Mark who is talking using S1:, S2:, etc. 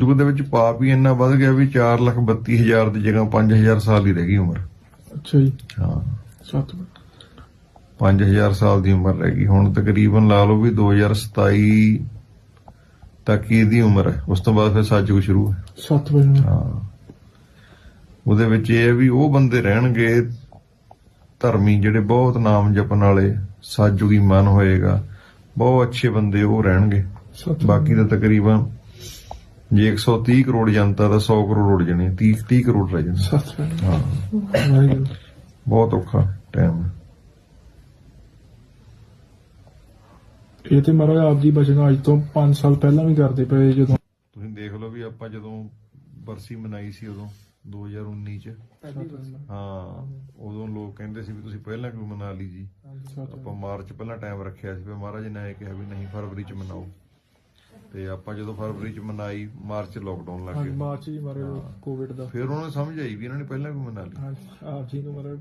S1: ਯੁੱਗ ਦੇ ਵਿੱਚ ਪਾਪ ਹੀ ਇੰਨਾ ਵੱਧ ਗਿਆ ਵੀ 432000 ਦੀ ਜਗ੍ਹਾ 5000 ਸਾਲ ਹੀ ਰਹਿ ਗਈ ਉਮਰ।
S2: ਅੱਛਾ ਜੀ।
S1: ਹਾਂ।
S2: 7
S1: 5000 ਸਾਲ ਦੀ ਉਮਰ ਰਹਿ ਗਈ। ਹੁਣ ਤਕਰੀਬਨ ਲਾ ਲਓ ਵੀ 2027 ਤੱਕ ਇਹਦੀ ਉਮਰ ਹੈ। ਉਸ ਤੋਂ ਬਾਅਦ ਫਿਰ ਸੱਚੂ ਸ਼ੁਰੂ ਹੈ।
S2: 7 ਵਜੇ
S1: ਹਾਂ। ਉਹਦੇ ਵਿੱਚ ਇਹ ਹੈ ਵੀ ਉਹ ਬੰਦੇ ਰਹਿਣਗੇ ਧਰਮੀ ਜਿਹੜੇ ਬਹੁਤ ਨਾਮ ਜਪਣ ਵਾਲੇ ਸਾਜੂਗੀ ਮਨ ਹੋਏਗਾ। ਬਹੁਤ ਅੱਛੇ ਬੰਦੇ ਉਹ ਰਹਿਣਗੇ।
S2: 7
S1: ਬਾਕੀ ਤਾਂ ਤਕਰੀਬਨ ਜੇ 130 ਕਰੋੜ ਜਨਤਾ ਦਾ 100 ਕਰੋੜ ਉੜ ਜਾਣੀ 30 30 ਕਰੋੜ ਰਹਿ ਜਾਣੇ।
S2: 7 ਵਜੇ
S1: ਹਾਂ।
S2: ਵਾਹਿਗੁਰੂ
S1: ਬਹੁਤ ਔਖਾ ਟਾਈਮ
S2: ਇਹ ਤੇ ਮਹਾਰਾਜ ਆਪ ਦੀ ਬਚਨ ਅੱਜ ਤੋਂ 5 ਸਾਲ ਪਹਿਲਾਂ ਵੀ ਕਰਦੇ ਪਏ ਜਦੋਂ।
S1: ਤੁਸੀਂ ਦੇਖ ਲਓ ਵੀ ਆਪਾਂ ਜਦੋਂ ਬਰਸੀ ਮਨਾਈ ਸੀ ਉਦੋਂ 2019 ਚ। ਹਾਂ ਉਦੋਂ ਲੋਕ ਕਹਿੰਦੇ ਸੀ ਵੀ ਤੁਸੀਂ ਪਹਿਲਾਂ ਕਿਉਂ ਮਨਾ ਲਈ ਜੀ? ਆਪਾਂ ਮਾਰਚ ਪਹਿਲਾਂ ਟਾਈਮ ਰੱਖਿਆ ਸੀ ਫਿਰ ਮਹਾਰਾਜ ਨੇ ਇਹ ਕਿਹਾ ਵੀ ਨਹੀਂ ਫਰਵਰੀ ਚ ਮਨਾਓ। ਤੇ ਆਪਾਂ ਜਦੋਂ ਫਰਵਰੀ ਚ ਮਨਾਈ ਮਾਰਚ ਚ ਲੋਕਡਾਊਨ ਲੱਗ ਗਿਆ।
S2: ਮਾਰਚ ਜੀ ਮਹਾਰਾਜ ਕੋਵਿਡ ਦਾ।
S1: ਫਿਰ ਉਹਨਾਂ ਨੂੰ ਸਮਝ ਆਈ ਵੀ ਇਹਨਾਂ ਨੇ ਪਹਿਲਾਂ ਕਿਉਂ ਮਨਾ ਲਈ
S2: ਹਾਂਜੀ ਆਪ ਜੀ ਨੂੰ ਮਹਾਰਾਜ